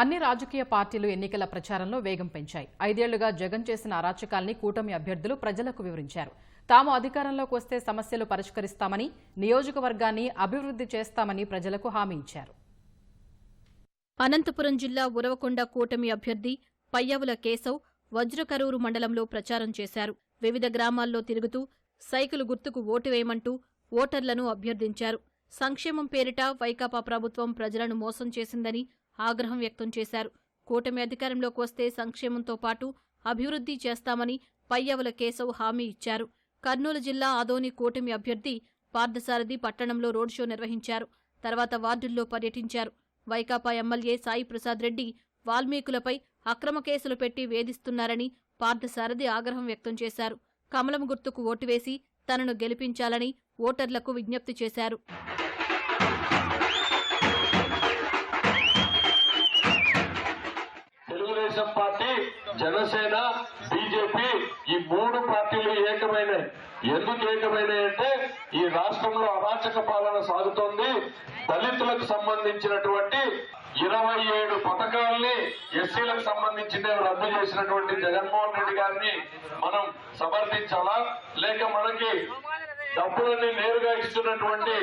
అన్ని రాజకీయ పార్టీలు ఎన్నికల ప్రచారంలో వేగం పెంచాయి. ఐదేళ్ళుగా జగన్ చేసిన అరాచకాల్ని కూటమి అభ్యర్థులు ప్రజలకు వివరించారు. తాము అధికారంలోకి వస్తే సమస్యలు పరిష్కరిస్తామని నియోజకవర్గాన్ని అభివృద్ధి చేస్తామని ప్రజలకు హామీ ఇచ్చారు. అనంతపురం జిల్లా ఉరవకొండ కూటమి అభ్యర్థి పయ్యవుల కేశవ్ వజ్రకరూరు మండలంలో ప్రచారం చేశారు. వివిధ గ్రామాల్లో తిరుగుతూ సైకిల్ గుర్తుకు ఓటు వేయమంటూ ఓటర్లను అభ్యర్థించారు. సంక్షేమం పేరిట వైకాపా ప్రభుత్వం ప్రజలను మోసం చేసిందని ఆగ్రహం వ్యక్తం చేశారు. కూటమి అధికారంలోకి వస్తే సంక్షేమంతో పాటు అభివృద్ధి చేస్తామని పయ్యవుల కేశవ్ హామీ ఇచ్చారు. కర్నూలు జిల్లా ఆదోని కూటమి అభ్యర్థి పార్థసారథి పట్టణంలో రోడ్ షో నిర్వహించారు. తర్వాత వార్డుల్లో పర్యటించారు. వైకాపా ఎమ్మెల్యే సాయి ప్రసాద్ రెడ్డి వాల్మీకులపై అక్రమ కేసులు పెట్టి వేధిస్తున్నారని పార్థసారథి ఆగ్రహం వ్యక్తం చేశారు. కమలం గుర్తుకు ఓటు వేసి తనను గెలిపించాలని ఓటర్లకు విజ్ఞప్తి చేశారు. తెలుగుదేశం పార్టీ జనసేన బీజేపీ ఈ మూడు పార్టీలు ఏకమైనవి ఎందుకు ఏకమైనవి అంటే ఈ రాష్ట్రంలో అరాచక పాలన సాగుతోంది. దళితులకు సంబంధించినటువంటి ఇరవై ఏడు పథకాల్ని ఎస్సీలకు సంబంధించిన రద్దు చేసినటువంటి జగన్మోహన్ రెడ్డి గారిని మనం సమర్థించాలా? లేక మనకి డబ్బులన్నీ నేరుగా ఇస్తున్నటువంటి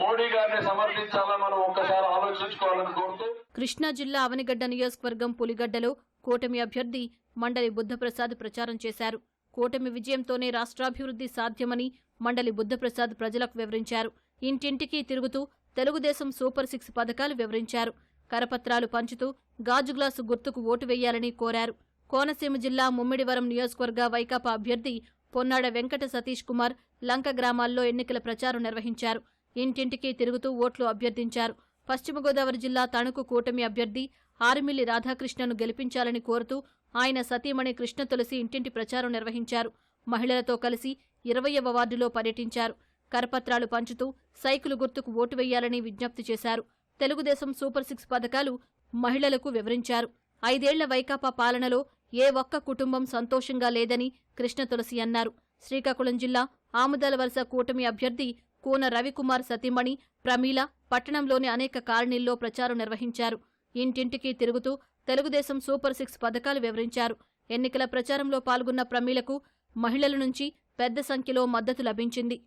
మోడీ గారిని సమర్థించాలా? మనం ఒక్కసారి ఆలోచించుకోవాలని కోరుతూ కృష్ణా జిల్లా అవనిగడ్డ నియోజకవర్గం పులిగడ్డలో కూటమి అభ్యర్థి మండలి బుద్ధప్రసాద్ ప్రచారం చేశారు. కూటమి విజయంతోనే రాష్ట్రాభివృద్ధి సాధ్యమని మండలి బుద్ధప్రసాద్ ప్రజలకు వివరించారు. ఇంటింటికి తిరుగుతూ తెలుగుదేశం సూపర్ సిక్స్ పథకాలు వివరించారు. కరపత్రాలు పంచుతూ గాజు గ్లాసు గుర్తుకు ఓటు వేయాలని కోరారు. కోనసీమ జిల్లా ముమ్మిడివరం నియోజకవర్గ వైకాపా అభ్యర్థి పొన్నాడ వెంకట సతీష్ కుమార్ లంక గ్రామాల్లో ఎన్నికల ప్రచారం నిర్వహించారు. ఇంటింటికి తిరుగుతూ ఓట్లు అభ్యర్థించారు. పశ్చిమ గోదావరి జిల్లా తణుకు కూటమి అభ్యర్థి ఆరిమిల్లి రాధాకృష్ణను గెలిపించాలని కోరుతూ ఆయన సతీమణి కృష్ణ తులసి ఇంటింటి ప్రచారం నిర్వహించారు. మహిళలతో కలిసి ఇరవయవ వార్డులో పర్యటించారు. కరపత్రాలు పంచుతూ సైకిల్ గుర్తుకు ఓటు వేయాలని విజ్ఞప్తి చేశారు. తెలుగుదేశం సూపర్ సిక్స్ పథకాలు మహిళలకు వివరించారు. ఐదేళ్ళ వైకాపా పాలనలో ఏ ఒక్క కుటుంబం సంతోషంగా లేదని కృష్ణ తులసి అన్నారు. శ్రీకాకుళం జిల్లా ఆముదాల వలస కూటమి అభ్యర్థి కూన రవికుమార్ సతీమణి ప్రమీల పట్టణంలోని అనేక కాలనీల్లో ప్రచారం నిర్వహించారు. ఇంటింటికి తిరుగుతూ తెలుగుదేశం సూపర్ సిక్స్ పథకాలు వివరించారు. ఎన్నికల ప్రచారంలో పాల్గొన్న ప్రమీలకు మహిళల నుంచి పెద్ద సంఖ్యలో మద్దతు లభించింది.